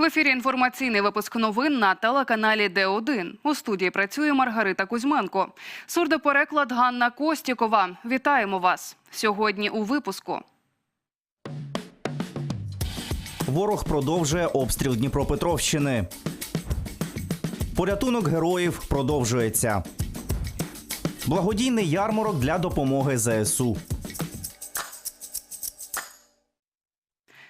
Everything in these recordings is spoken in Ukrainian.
В ефірі інформаційний випуск новин на телеканалі Д1. У студії працює Маргарита Кузьменко. Сурдопереклад Ганна Костікова. Вітаємо вас сьогодні у випуску. Ворог продовжує обстріл Дніпропетровщини. Порятунок героїв продовжується. Благодійний ярмарок для допомоги ЗСУ.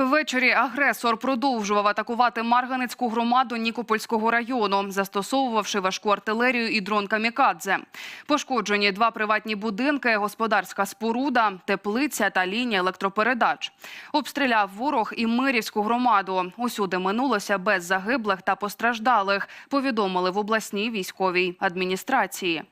Ввечері агресор продовжував атакувати Марганецьку громаду Нікопольського району, застосовувавши важку артилерію і дрон камікадзе. Пошкоджені два приватні будинки, господарська споруда, теплиця та лінія електропередач. Обстріляв ворог і Мирівську громаду. Усюди минулося без загиблих та постраждалих. Повідомили в обласній військовій адміністрації.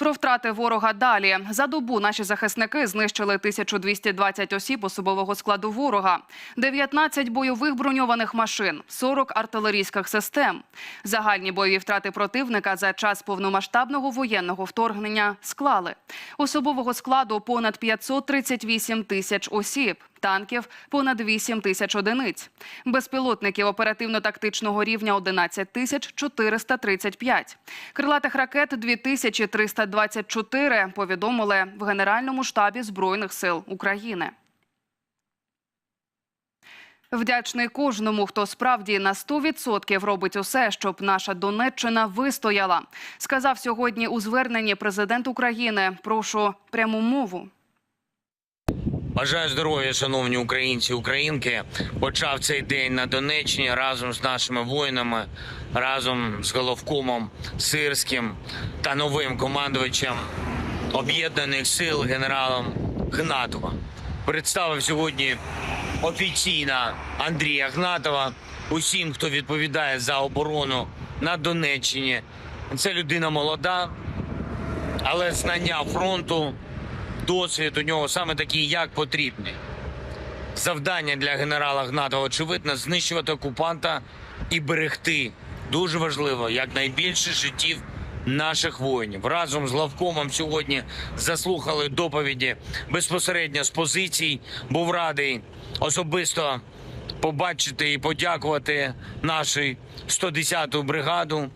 Про втрати ворога далі за добу наші захисники знищили 1220 осіб особового складу ворога, 19 бойових броньованих машин, 40 артилерійських систем. Загальні бойові втрати противника за час повномасштабного воєнного вторгнення склали особового складу понад 538 тисяч осіб. Танків понад 8 тисяч одиниць, безпілотників оперативно-тактичного рівня 11 тисяч 435, крилатих ракет 2324, повідомили в Генеральному штабі Збройних сил України. Вдячний кожному, хто справді на 100% робить усе, щоб наша Донеччина вистояла, сказав сьогодні у зверненні президент України. Прошу пряму мову. Бажаю здоров'я, шановні українці, українки. Почав цей день на Донеччині разом з нашими воїнами, разом з головкомом Сирським та новим командувачем об'єднаних сил генералом Гнатова. Представив сьогодні офіційно Андрія Гнатова усім, хто відповідає за оборону на Донеччині. Це людина молода, але знання фронту досвід у нього саме такий, як потрібний. Завдання для генерала Гнатова очевидно знищувати окупанта і берегти. Дуже важливо якнайбільше життів наших воїнів. Разом з главкомом сьогодні заслухали доповіді безпосередньо з позицій. Був радий особисто побачити і подякувати нашій 110-ту бригаду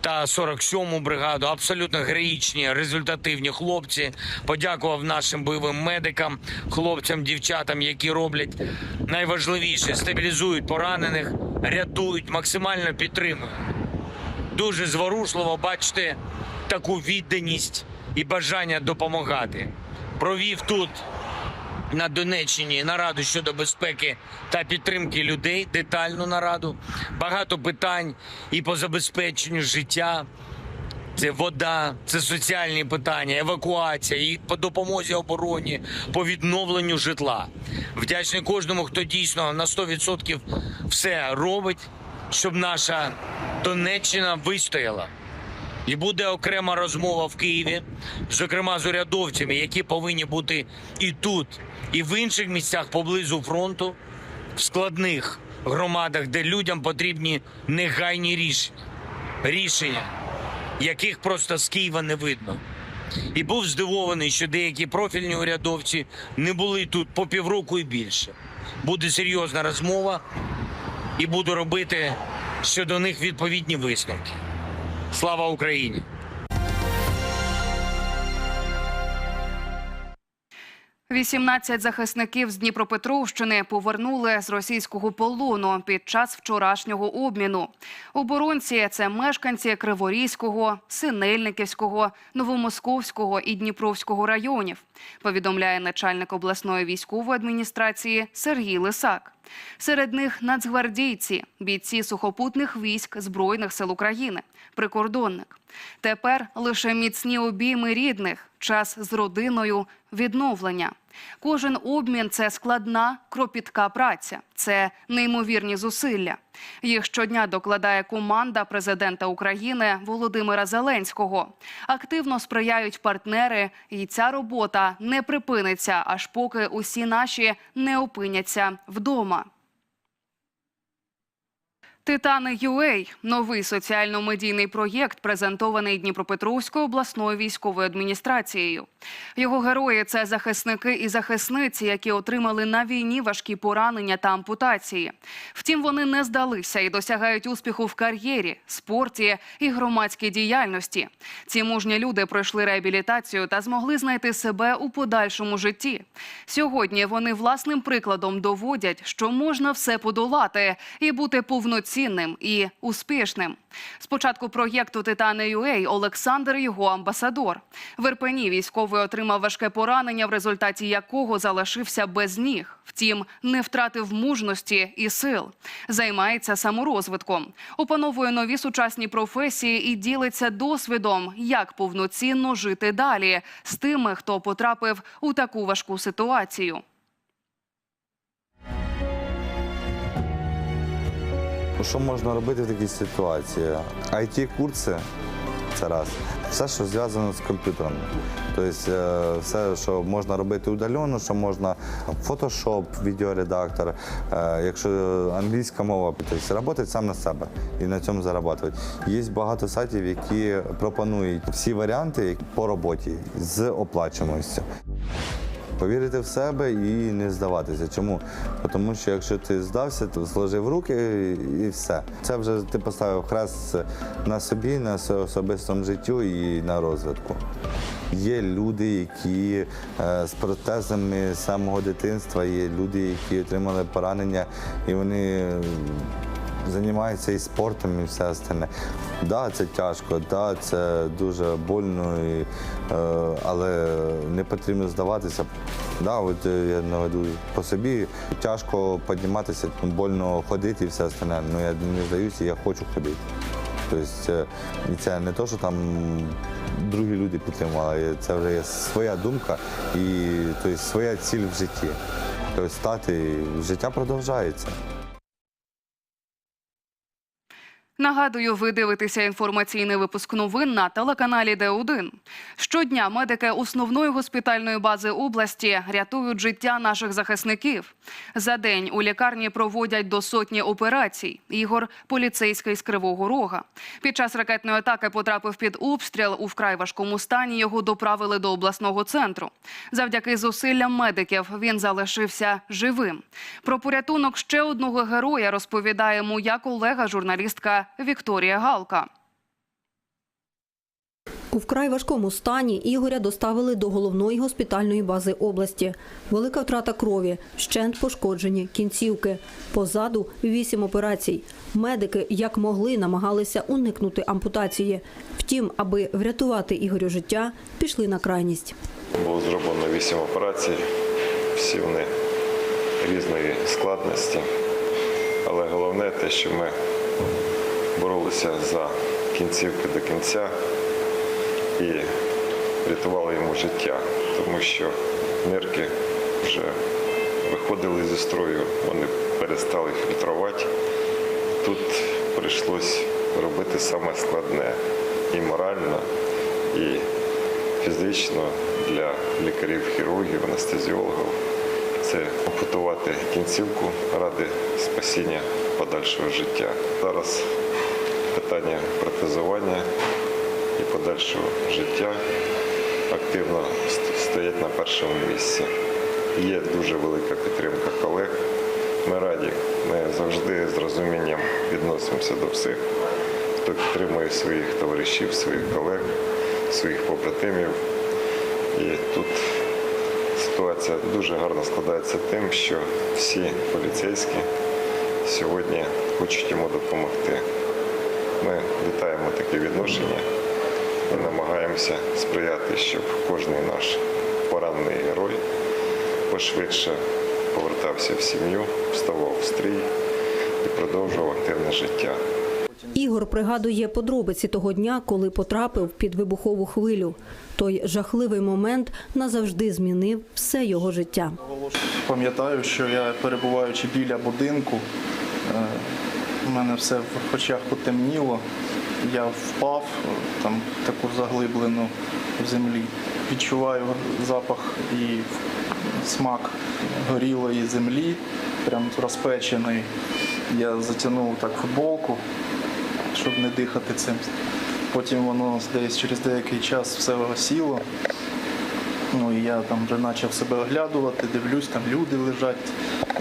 та 47-му бригаду. Абсолютно героїчні, результативні хлопці. Подякував нашим бойовим медикам, хлопцям, дівчатам, які роблять найважливіше стабілізують поранених, рятують, максимально підтримують. Дуже зворушливо бачити таку відданість і бажання допомагати. Провів тут на Донеччині нараду щодо безпеки та підтримки людей, детальну нараду. Багато питань і по забезпеченню життя. Це вода, це соціальні питання, евакуація, і по допомозі обороні, по відновленню житла. Вдячний кожному, хто дійсно на 100% все робить, щоб наша Донеччина вистояла. І буде окрема розмова в Києві, зокрема з урядовцями, які повинні бути і тут, і в інших місцях поблизу фронту, в складних громадах, де людям потрібні негайні рішення, рішення, яких просто з Києва не видно. І був здивований, що деякі профільні урядовці не були тут по півроку і більше. Буде серйозна розмова, і буду робити щодо них відповідні висновки. Слава Україні! Вісімнадцять захисників з Дніпропетровщини повернули з російського полону під час вчорашнього обміну. Оборонці це мешканці Криворізького, Синельниківського, Новомосковського і Дніпровського районів. Повідомляє начальник обласної військової адміністрації Сергій Лисак. Серед них нацгвардійці, бійці сухопутних військ Збройних сил України, прикордонник. Тепер лише міцні обійми рідних, час з родиною, відновлення. Кожен обмін це складна, кропітка праця, це неймовірні зусилля. Їх щодня докладає команда президента України Володимира Зеленського. Активно сприяють партнери, і ця робота не припиниться, аж поки усі наші не опиняться вдома. Титани UA – новий соціально-медійний проєкт, презентований Дніпропетровською обласною військовою адміністрацією. Його герої це захисники і захисниці, які отримали на війні важкі поранення та ампутації. Втім, вони не здалися і досягають успіху в кар'єрі, спорті і громадській діяльності. Ці мужні люди пройшли реабілітацію та змогли знайти себе у подальшому житті. Сьогодні вони власним прикладом доводять, що можна все подолати і бути повноцінним і успішним. Спочатку проєкту Титани UA Олександр його амбасадор. В Ірпені військовий отримав важке поранення, в результаті якого залишився без ніг. Втім, не втратив мужності і сил. Займається саморозвитком, опановує нові сучасні професії і ділиться досвідом, як повноцінно жити далі з тими, хто потрапив у таку важку ситуацію. Що можна робити в такій ситуації? it курси це раз. Все, що зв'язано з комп'ютером. Тобто, е, все, що можна робити удалено, що можна фотошоп, відеоредактор, е, якщо англійська мова, тобто працювати сам на себе і на цьому заробляти. Є багато сайтів, які пропонують всі варіанти по роботі з оплачуваністю. Повірити в себе і не здаватися. Чому? Тому що якщо ти здався, то зложив руки і все. Це вже ти поставив хрест на собі, на особистому життю і на розвитку. Є люди, які е, з протезами самого дитинства, є люди, які отримали поранення, і вони займаються і спортом, і все остальне. Да, це тяжко, да, це дуже больно, е, але не потрібно здаватися. Да, от е, я наведу по собі. Тяжко підніматися, больно ходити і все остальне. Ну я не здаюся, я хочу ходити. Тобто, е, це не те, що там другі люди підтримували, це вже є своя думка і своя ціль в житті. Тобто стати, життя продовжується. Нагадую, ви дивитеся інформаційний випуск новин на телеканалі Д1. Щодня медики основної госпітальної бази області рятують життя наших захисників. За день у лікарні проводять до сотні операцій. Ігор поліцейський з Кривого Рога. Під час ракетної атаки потрапив під обстріл. У вкрай важкому стані його доправили до обласного центру. Завдяки зусиллям медиків він залишився живим. Про порятунок ще одного героя розповідає моя колега, журналістка Вікторія Галка. У вкрай важкому стані Ігоря доставили до головної госпітальної бази області. Велика втрата крові, щент пошкоджені кінцівки. Позаду вісім операцій. Медики, як могли, намагалися уникнути ампутації. Втім, аби врятувати Ігорю життя, пішли на крайність. Було зроблено вісім операцій, всі вони різної складності. Але головне те, що ми боролися за кінцівки до кінця і рятували йому життя, тому що нирки вже виходили зі строю, вони перестали фільтрувати. Тут прийшлось робити саме складне і морально, і фізично для лікарів-хірургів, анестезіологів. Це ампутувати кінцівку ради спасіння подальшого життя. Зараз питання протезування і подальшого життя активно стоять на першому місці. Є дуже велика підтримка колег. Ми раді, ми завжди з розумінням відносимося до всіх, хто підтримує своїх товаришів, своїх колег, своїх побратимів. І тут ситуація дуже гарно складається тим, що всі поліцейські сьогодні хочуть йому допомогти. Ми вітаємо таке відношення і намагаємося сприяти, щоб кожен наш поранений герой пошвидше повертався в сім'ю, вставав в стрій і продовжував активне життя. Ігор пригадує подробиці того дня, коли потрапив під вибухову хвилю. Той жахливий момент назавжди змінив все його життя. Пам'ятаю, що я перебуваючи біля будинку, е, мене все в очах потемніло. Я впав там таку заглиблену в землі. Відчуваю запах і смак горілої землі, прям розпечений. Я затягнув так футболку, щоб не дихати цим. Потім воно десь через деякий час все осіло. Ну і я там вже почав себе оглядувати, дивлюсь, там люди лежать.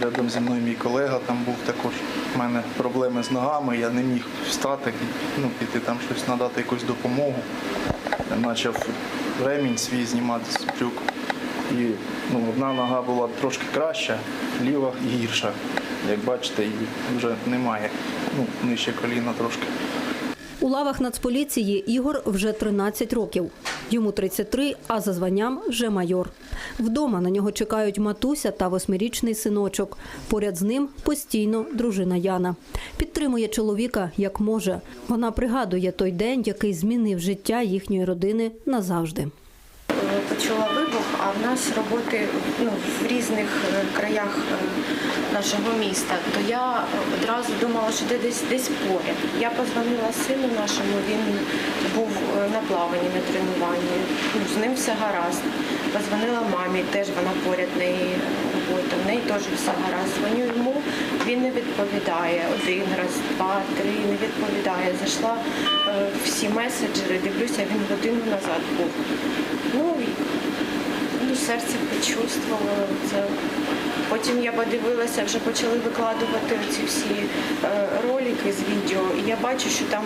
Рядом зі мною мій колега там був також. У мене проблеми з ногами, я не міг встати, ну, піти там щось надати якусь допомогу. Я почав ремінь свій знімати з брюк. І ну, одна нога була трошки краща, ліва гірша. Як бачите, її вже немає. Ну, нижче коліна трошки. У лавах Нацполіції Ігор вже 13 років. Йому 33, а за званням вже майор. Вдома на нього чекають матуся та восьмирічний синочок. Поряд з ним постійно дружина Яна. Підтримує чоловіка як може. Вона пригадує той день, який змінив життя їхньої родини назавжди. почула а в нас роботи ну, в різних е, краях е, нашого міста, то я одразу думала, що де десь десь поряд. Я позвонила сину нашому, він був е, на плаванні на тренуванні. Ну, з ним все гаразд. Позвонила мамі, теж вона поряд неї робота, в неї теж все гаразд. Дзвоню йому, він не відповідає. Один раз, два, три, не відповідає. Зайшла всі меседжери, дивлюся, він годину назад був. Ну, серце почувствувало це. Потім я подивилася, вже почали викладувати ці всі е, ролики з відео, і я бачу, що там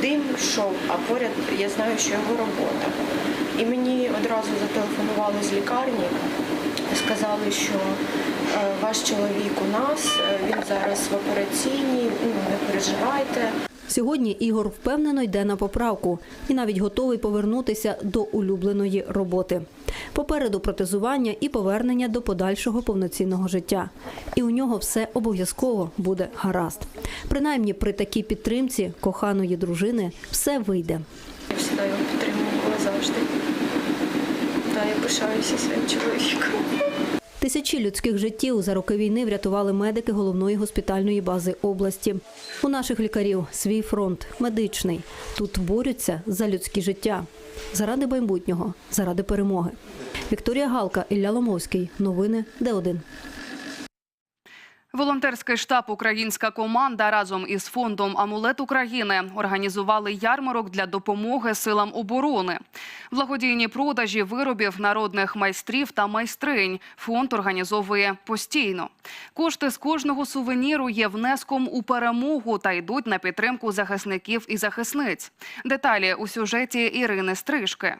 дим йшов, а поряд я знаю, що його робота. І мені одразу зателефонували з лікарні, сказали, що е, ваш чоловік у нас, е, він зараз в операційній, ну, не переживайте. Сьогодні Ігор впевнено йде на поправку і навіть готовий повернутися до улюбленої роботи. Попереду протезування і повернення до подальшого повноцінного життя. І у нього все обов'язково буде гаразд. Принаймні при такій підтримці коханої дружини все вийде. Я завжди його підтримувала завжди. Та я пишаюся своїм чоловіком. Тисячі людських життів за роки війни врятували медики головної госпітальної бази області. У наших лікарів свій фронт медичний. Тут борються за людські життя, заради майбутнього, заради перемоги. Вікторія Галка, Ілля Ломовський. Новини Д1. Волонтерський штаб Українська команда разом із фондом Амулет України організували ярмарок для допомоги силам оборони. Благодійні продажі виробів народних майстрів та майстринь фонд організовує постійно. Кошти з кожного сувеніру є внеском у перемогу та йдуть на підтримку захисників і захисниць. Деталі у сюжеті Ірини Стрижки.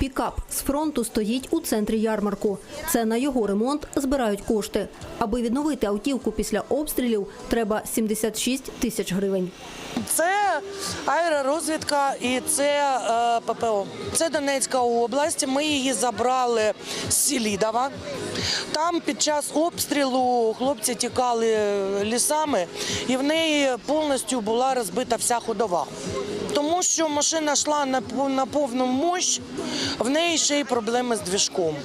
Пікап з фронту стоїть у центрі ярмарку. Це на його ремонт збирають кошти. Аби відновити автівку після обстрілів, треба 76 тисяч гривень. Це аеророзвідка і це е, ППО. Це Донецька область. Ми її забрали з Селідова. Там під час обстрілу хлопці тікали лісами, і в неї повністю була розбита вся ходова. Що машина йшла на, на повну мощь, в неї ще й проблеми з двіжком.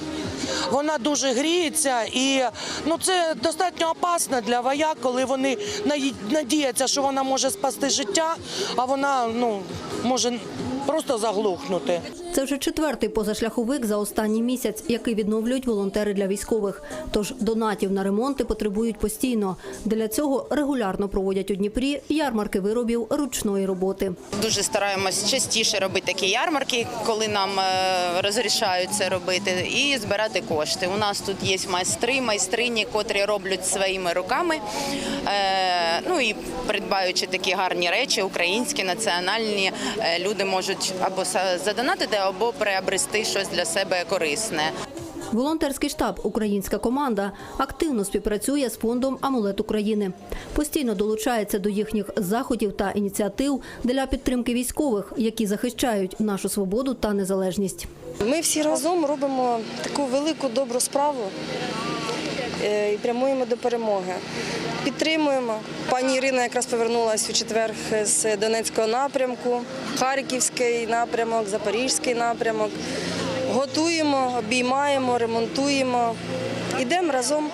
Вона дуже гріється і ну це достатньо опасно для вояк, коли вони надіються, що вона може спасти життя, а вона ну може просто заглухнути. Це вже четвертий позашляховик за останній місяць, який відновлюють волонтери для військових. Тож донатів на ремонти потребують постійно. Для цього регулярно проводять у Дніпрі ярмарки виробів ручної роботи. Дуже стараємось частіше робити такі ярмарки, коли нам е, розрішають це робити, і збирати кошти. У нас тут є майстри, майстрині, котрі роблять своїми руками. Е, Ну і придбаючи такі гарні речі, українські, національні, е, люди можуть або задонатити, або приобрести щось для себе корисне. Волонтерський штаб Українська команда активно співпрацює з фондом Амулет України. Постійно долучається до їхніх заходів та ініціатив для підтримки військових, які захищають нашу свободу та незалежність. Ми всі разом робимо таку велику добру справу і прямуємо до перемоги. Підтримуємо. Пані Ірина якраз повернулася у четвер з Донецького напрямку, Харківський напрямок, Запорізький напрямок. Готуємо, обіймаємо, ремонтуємо. Ідемо разом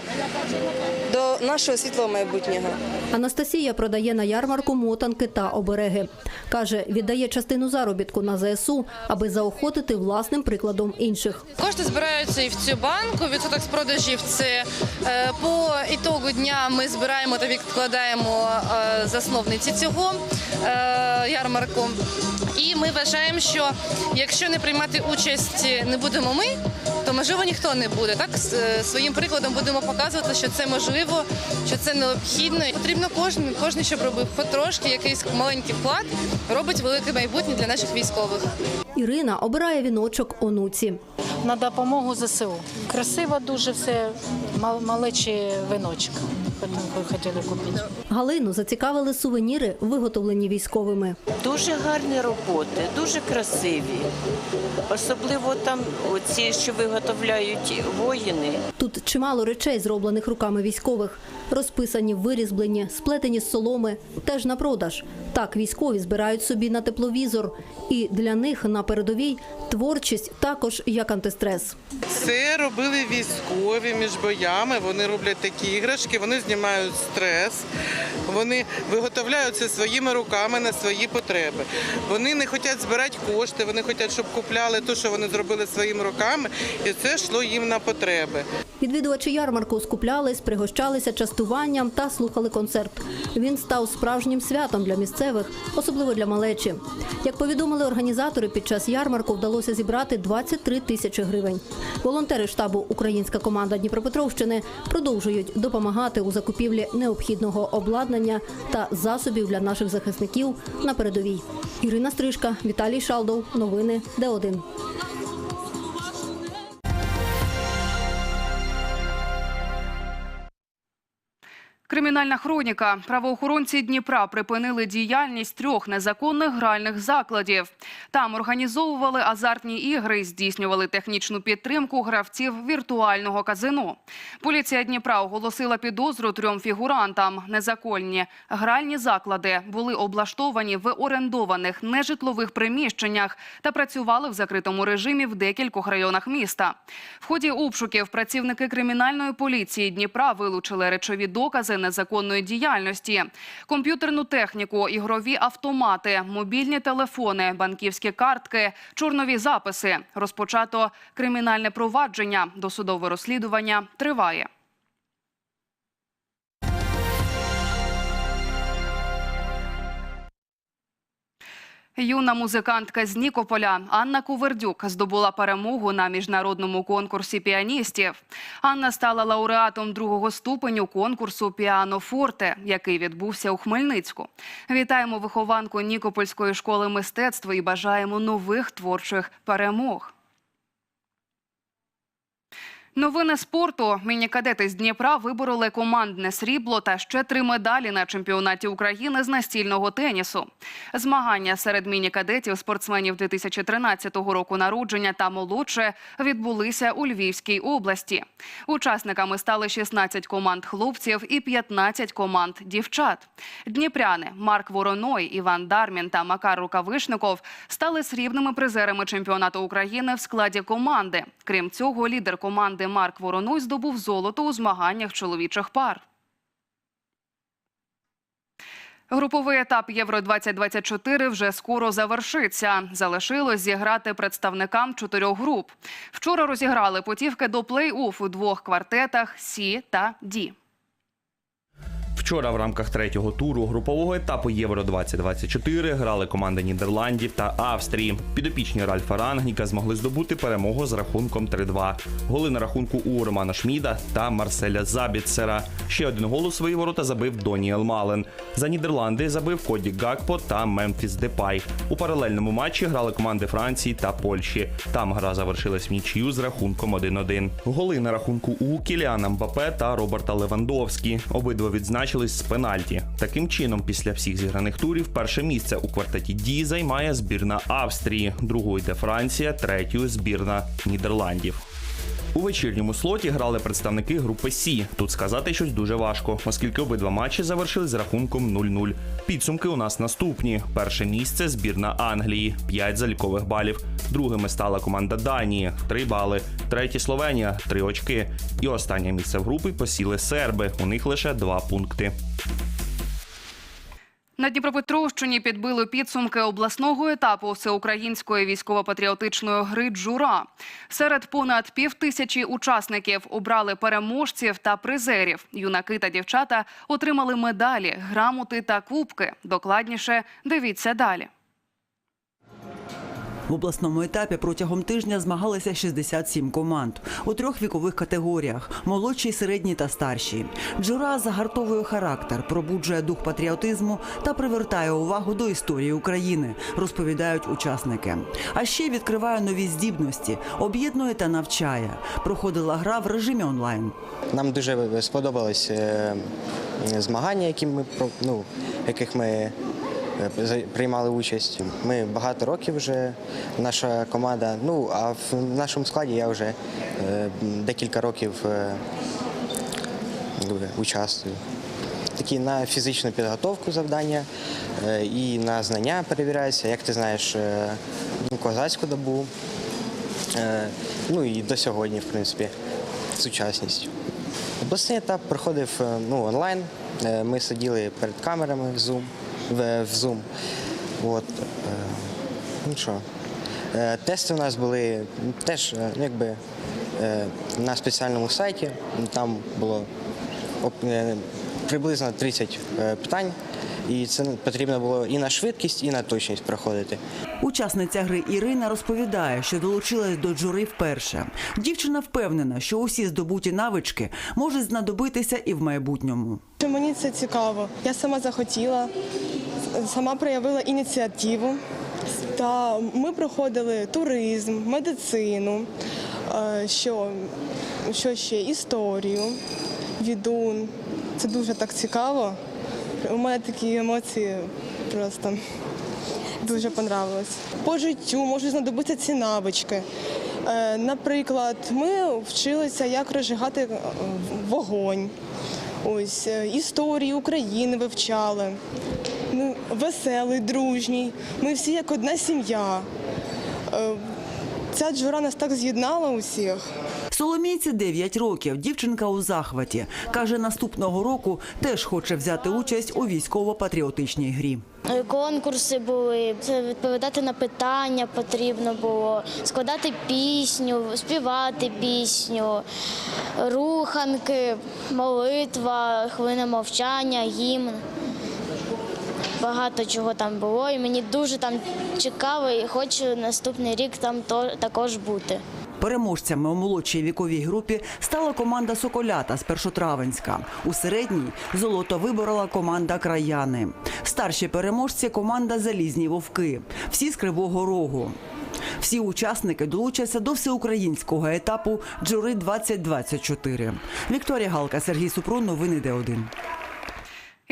до нашого світлого майбутнього. Анастасія продає на ярмарку мотанки та обереги. Каже, віддає частину заробітку на ЗСУ, аби заохотити власним прикладом інших. Кошти збираються і в цю банку. Відсоток з продажів це е, по ітогу дня ми збираємо та відкладаємо е, засновниці цього е, ярмарку. І ми вважаємо, що якщо не приймати участь не будемо ми, то можливо ніхто не буде. Так е, своїм прикладом будемо показувати, що це можливо, що це необхідно. Потрібно кожен, кожен, щоб робив потрошки якийсь маленький вклад, робить велике майбутнє для наших військових. Ірина обирає віночок онуці. на допомогу ЗСУ. Красиво дуже все, мал- малечі виночок. Хотіли купити. Галину зацікавили сувеніри, виготовлені військовими. Дуже гарні роботи, дуже красиві. Особливо там ці, що виготовляють воїни. Тут чимало речей, зроблених руками військових. Розписані, вирізблені, сплетені з соломи, теж на продаж. Так військові збирають собі на тепловізор. І для них на передовій творчість також як антистрес. Це робили військові між боями. Вони роблять такі іграшки, вони знімають стрес, вони виготовляють це своїми руками на свої потреби. Вони не хочуть збирати кошти, вони хочуть, щоб купляли те, що вони зробили своїми руками, і це йшло їм на потреби. Відвідувачі ярмарку скуплялись, пригощалися частуванням та слухали концерт. Він став справжнім святом для місцевих, особливо для малечі. Як повідомили організатори, під час ярмарку вдалося зібрати 23 тисячі гривень. Волонтери штабу Українська команда Дніпропетровщини продовжують допомагати у закупівлі необхідного обладнання та засобів для наших захисників на передовій. Ірина Стрижка, Віталій Шалдов. Новини Д1. Кримінальна хроніка. Правоохоронці Дніпра припинили діяльність трьох незаконних гральних закладів. Там організовували азартні ігри здійснювали технічну підтримку гравців віртуального казино. Поліція Дніпра оголосила підозру трьом фігурантам. Незаконні гральні заклади були облаштовані в орендованих нежитлових приміщеннях та працювали в закритому режимі в декількох районах міста. В ході обшуків працівники кримінальної поліції Дніпра вилучили речові докази незаконної діяльності, комп'ютерну техніку, ігрові автомати, мобільні телефони, банківські картки, чорнові записи. Розпочато кримінальне провадження. Досудове розслідування триває. Юна музикантка з Нікополя Анна Кувердюк здобула перемогу на міжнародному конкурсі піаністів. Анна стала лауреатом другого ступеню конкурсу Піано Форте, який відбувся у Хмельницьку. Вітаємо вихованку Нікопольської школи мистецтва і бажаємо нових творчих перемог. Новини спорту. Міні-кадети з Дніпра вибороли командне срібло та ще три медалі на чемпіонаті України з настільного тенісу. Змагання серед міні-кадетів спортсменів 2013 року народження та молодше відбулися у Львівській області. Учасниками стали 16 команд хлопців і 15 команд дівчат. Дніпряни Марк Вороной, Іван Дармін та Макар Рукавишников стали срібними призерами чемпіонату України в складі команди. Крім цього, лідер команди Марк Вороной здобув золото у змаганнях чоловічих пар. Груповий етап Євро 2024 вже скоро завершиться. Залишилось зіграти представникам чотирьох груп. Вчора розіграли путівки до плей-офф у двох квартетах Сі та Ді. Вчора в рамках третього туру групового етапу Євро 2024 грали команди Нідерландів та Австрії. Підопічні Ральфа Рангніка змогли здобути перемогу з рахунком 3-2. Голи на рахунку у Романа Шміда та Марселя Забіцера. Ще один гол у свої ворота забив Доніел Мален. За Нідерланди забив Коді Гакпо та Мемфіс Депай. У паралельному матчі грали команди Франції та Польщі. Там гра завершилась в нічию з рахунком 1-1. Голи на рахунку у Кіліана Мбапе та Роберта Левандовські. Обидва відзначились з пенальті. Таким чином, після всіх зіграних турів, перше місце у квартеті Ді займає збірна Австрії, другою йде Франція, третьою збірна Нідерландів. У вечірньому слоті грали представники групи Сі. Тут сказати щось дуже важко, оскільки обидва матчі завершили з рахунком 0-0. Підсумки у нас наступні: перше місце збірна Англії 5 залікових балів. Другими стала команда Данії 3 бали. Третє Словенія 3 очки. І останнє місце в групі посіли серби. У них лише 2 пункти. На Дніпропетровщині підбили підсумки обласного етапу всеукраїнської військово-патріотичної гри «Джура». Серед понад півтисячі учасників обрали переможців та призерів. Юнаки та дівчата отримали медалі, грамоти та кубки. Докладніше дивіться далі. В обласному етапі протягом тижня змагалися 67 команд у трьох вікових категоріях: молодші, середні та старші. Джура загартовує характер, пробуджує дух патріотизму та привертає увагу до історії України, розповідають учасники. А ще відкриває нові здібності, об'єднує та навчає. Проходила гра в режимі онлайн. Нам дуже сподобались е, змагання, які ми ну, яких ми приймали участь. Ми багато років вже наша команда. Ну а в нашому складі я вже е, декілька років е, участвую. Такі на фізичну підготовку завдання е, і на знання перевіряються, як ти знаєш е, ну, козацьку добу. Е, Ну і до сьогодні, в принципі, з учасністю. Обласний етап проходив е, ну, онлайн. Е, Ми сиділи перед камерами в Zoom. В, в Zoom. От, е, ну що. Е, Тести у нас були теж е, ну, якби, на спеціальному сайті. Там було приблизно 30 е, питань. І це потрібно було і на швидкість, і на точність проходити. Учасниця гри Ірина розповідає, що долучилась до джури вперше. Дівчина впевнена, що усі здобуті навички можуть знадобитися і в майбутньому. Мені це цікаво. Я сама захотіла, сама проявила ініціативу. Та ми проходили туризм, медицину, е, що, що ще історію, відун. Це дуже так цікаво. У мене такі емоції просто дуже понравилось. По життю можуть знадобитися ці навички. Е, Наприклад, ми вчилися, як розжигати е, вогонь. Ось е, історії України вивчали. Ми веселий, дружній. Ми всі як одна сім'я. Ця джура нас так з'єднала усіх. Соломійці 9 років. Дівчинка у захваті. Каже, наступного року теж хоче взяти участь у військово-патріотичній грі. Конкурси були, відповідати на питання потрібно було, складати пісню, співати пісню, руханки, молитва, хвилина мовчання, гімн. Багато чого там було, і мені дуже там цікаво, і хочу наступний рік там також бути. Переможцями у молодшій віковій групі стала команда Соколята з Першотравенська. У середній золото виборола команда Краяни. Старші переможці команда Залізні вовки. Всі з Кривого Рогу. Всі учасники долучаться до всеукраїнського етапу Джури 2024. Вікторія Галка, Сергій Супрун, новини Д1.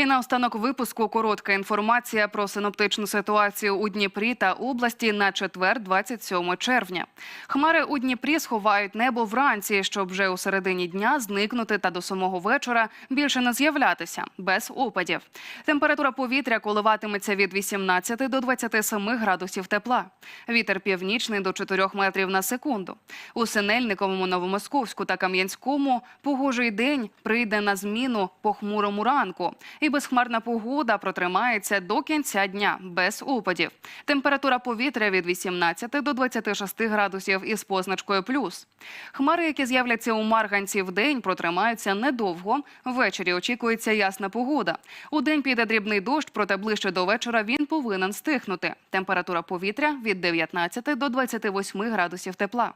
І наостанок випуску коротка інформація про синоптичну ситуацію у Дніпрі та області на четвер, 27 червня. Хмари у Дніпрі сховають небо вранці, щоб вже у середині дня зникнути та до самого вечора більше не з'являтися без опадів. Температура повітря коливатиметься від 18 до 27 градусів тепла. Вітер північний до 4 метрів на секунду. У Синельниковому, Новомосковську та Кам'янському погожий день прийде на зміну похмурому ранку. І безхмарна погода протримається до кінця дня без опадів. Температура повітря від 18 до 26 градусів із позначкою плюс. Хмари, які з'являться у Марганці в день, протримаються недовго. Ввечері очікується ясна погода. У день піде дрібний дощ, проте ближче до вечора він повинен стихнути. Температура повітря від 19 до 28 градусів тепла.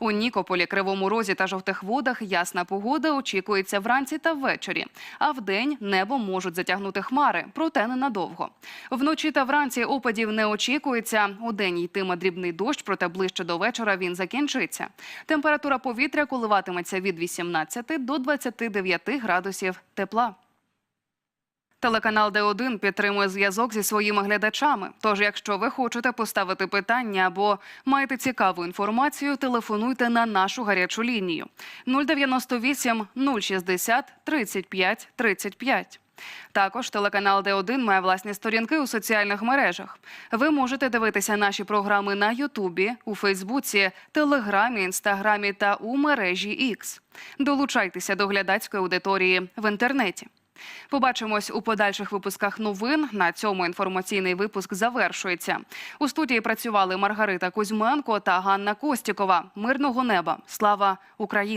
У Нікополі, Кривому Розі та Жовтих Водах ясна погода очікується вранці та ввечері. А вдень небо можуть затягнути хмари, проте ненадовго. Вночі та вранці опадів не очікується. У день йтиме дрібний дощ, проте ближче до вечора він закінчиться. Температура повітря коливатиметься від 18 до 29 градусів тепла. Телеканал Д1 підтримує зв'язок зі своїми глядачами. Тож, якщо ви хочете поставити питання або маєте цікаву інформацію, телефонуйте на нашу гарячу лінію 098 060 35 35. Також телеканал Д1 має власні сторінки у соціальних мережах. Ви можете дивитися наші програми на Ютубі, у Фейсбуці, Телеграмі, Інстаграмі та у мережі X. Долучайтеся до глядацької аудиторії в інтернеті. Побачимось у подальших випусках новин. На цьому інформаційний випуск завершується. У студії працювали Маргарита Кузьменко та Ганна Костікова. Мирного неба. Слава Україні!